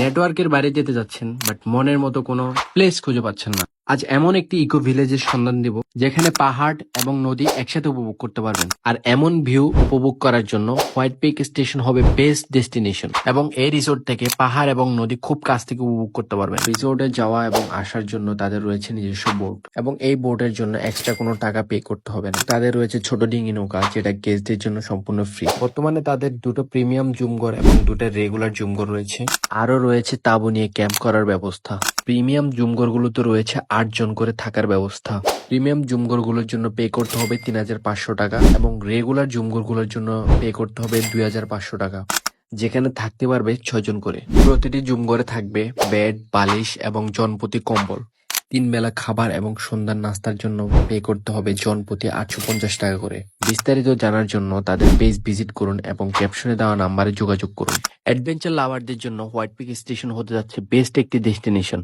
নেটওয়ার্কের বাইরে যেতে যাচ্ছেন বাট মনের মতো কোনো প্লেস খুঁজে পাচ্ছেন না। আজ এমন একটি ইকো ভিলেজের সন্ধান দিব, যেখানে পাহাড় এবং নদী একসাথে উপভোগ করতে পারবেন। আর এমন ভিউ উপভোগ করার জন্য হোয়াইট পিক স্টেশন হবে বেস্ট ডেস্টিনেশন এবং এই রিসোর্ট থেকে পাহাড় এবং নদী খুব কাছ থেকে উপভোগ করতে পারবেন। রিসোর্টে যাওয়া এবং আসার জন্য তাদের রয়েছে নিজস্ব বোট এবং এই বোটের জন্য এক্সট্রা কোনো টাকা পে করতে হবে না। তাদের রয়েছে ছোট ডিঙি নৌকা, যেটা গেস্টদের জন্য সম্পূর্ণ ফ্রি বর্তমানে তাদের দুটো প্রিমিয়াম জুমঘর এবং দুটো রেগুলার জুমঘর রয়েছে। আরও রয়েছে তাঁবু নিয়ে ক্যাম্প করার ব্যবস্থা। প্রিমিয়াম জুমঘর গুলোতে রয়েছে আট জন করে থাকার ব্যবস্থা। প্রিমিয়াম জুমঘরগুলোর জন্য পে করতে হবে তিন হাজার পাঁচশো টাকা এবং রেগুলার জুমঘরগুলোর জন্য পে করতে হবে দুই হাজার পাঁচশো টাকা, যেখানে থাকতে পারবে ছয়জন করে। প্রতিটি জুমঘরে থাকবে বেড, বালিশ এবং জনপ্রতি কম্বল। তিন বেলা খাবার এবং সন্ধ্যার নাস্তার জন্য পে করতে হবে জনপ্রতি আটশো পঞ্চাশ টাকা করে। বিস্তারিত জানার জন্য তাদের পেজ ভিজিট করুন এবং ক্যাপশনে দেওয়া নাম্বারে যোগাযোগ করুন। অ্যাডভেঞ্চার লাভারদের জন্য হোয়াইট পিক স্টেশন হতে যাচ্ছে বেস্ট একটি ডেস্টিনেশন।